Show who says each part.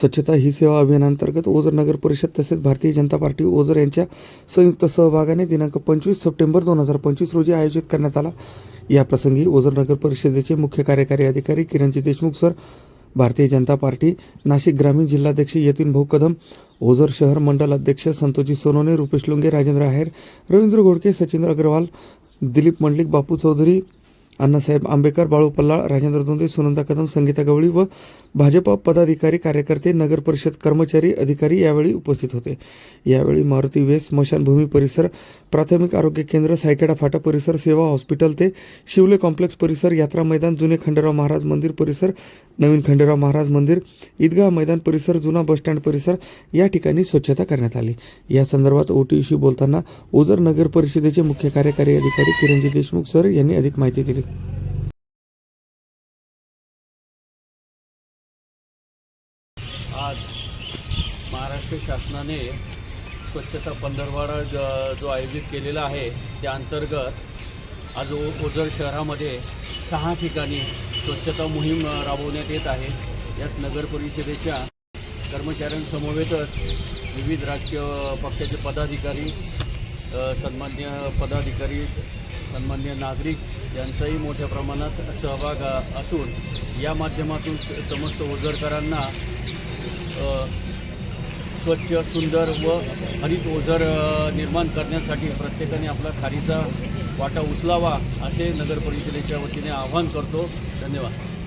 Speaker 1: स्वच्छता ही सेवा अभियानांतर्गत ओझर नगर परिषद तसेच भारतीय जनता पार्टी ओझर यांच्या संयुक्त सहभागाने दिनांक पंचवीस सप्टेंबर दोन हजार पंचवीस रोजी आयोजित करण्यात आला. याप्रसंगी ओझर नगर परिषदेचे मुख्य कार्यकारी अधिकारी किरणजी देशमुख सर भारतीय जनता पार्टी नाशिक ग्रामीण जिल्हाध्यक्ष यतीन भाऊ कदम ओझर शहर मंडल अध्यक्ष संतोषी सोनोने रुपेश लुंगे राजेंद्र आहेर रवींद्र घोडके सचिंद्र अग्रवाल दिलीप मंडलिक बापू चौधरी अण्णासाहेब आंबेकर बाळू पल्लाळ राजेंद्र दोंदे सुनंदा कदम संगीता गवळी व भाजप पदाधिकारी कार्यकर्ते नगर परिषद कर्मचारी अधिकारी यावेळी उपस्थित होते. यावेळी मारुती वेस स्मशानभूमी परिसर प्राथमिक आरोग्य केंद्र सायकेडा फाटा परिसर सेवा हॉस्पिटल ते शिवले कॉम्प्लेक्स परिसर यात्रा मैदान जुने खंडेराव महाराज मंदिर परिसर नवीन खंडेराव महाराज मंदिर ईदगाह मैदान परिसर जुना बसस्टँड परिसर या ठिकाणी स्वच्छता करण्यात आली. या संदर्भात ओ टी बोलताना ओझर नगर परिषदेचे मुख्य कार्यकारी अधिकारी किरणजी देशमुख सर यांनी अधिक माहिती दिली.
Speaker 2: आज महाराष्ट्र शासनाने स्वच्छता पंधरवाडा ज- जो आयोजित केलेला आहे त्या अंतर्गत आज ओ ओझर शहरामध्ये सहा ठिकाणी स्वच्छता मोहीम राबवण्यात येत आहे. यात नगर परिषदेच्या कर्मचाऱ्यांसमवेतच विविध राजकीय पक्षाचे पदाधिकारी सन्मान्य पदाधिकारी सन्मान्य नागरिक यांचाही मोठ्या प्रमाणात सहभाग असून या माध्यमातून समस्त ओझरकरांना स्वच्छ सुंदर व हरित ओझर निर्माण करण्यासाठी प्रत्येकाने आपला खारीचा वाटा उचलावा असे नगर परिषदेच्या वतीने आवाहन करतो. धन्यवाद.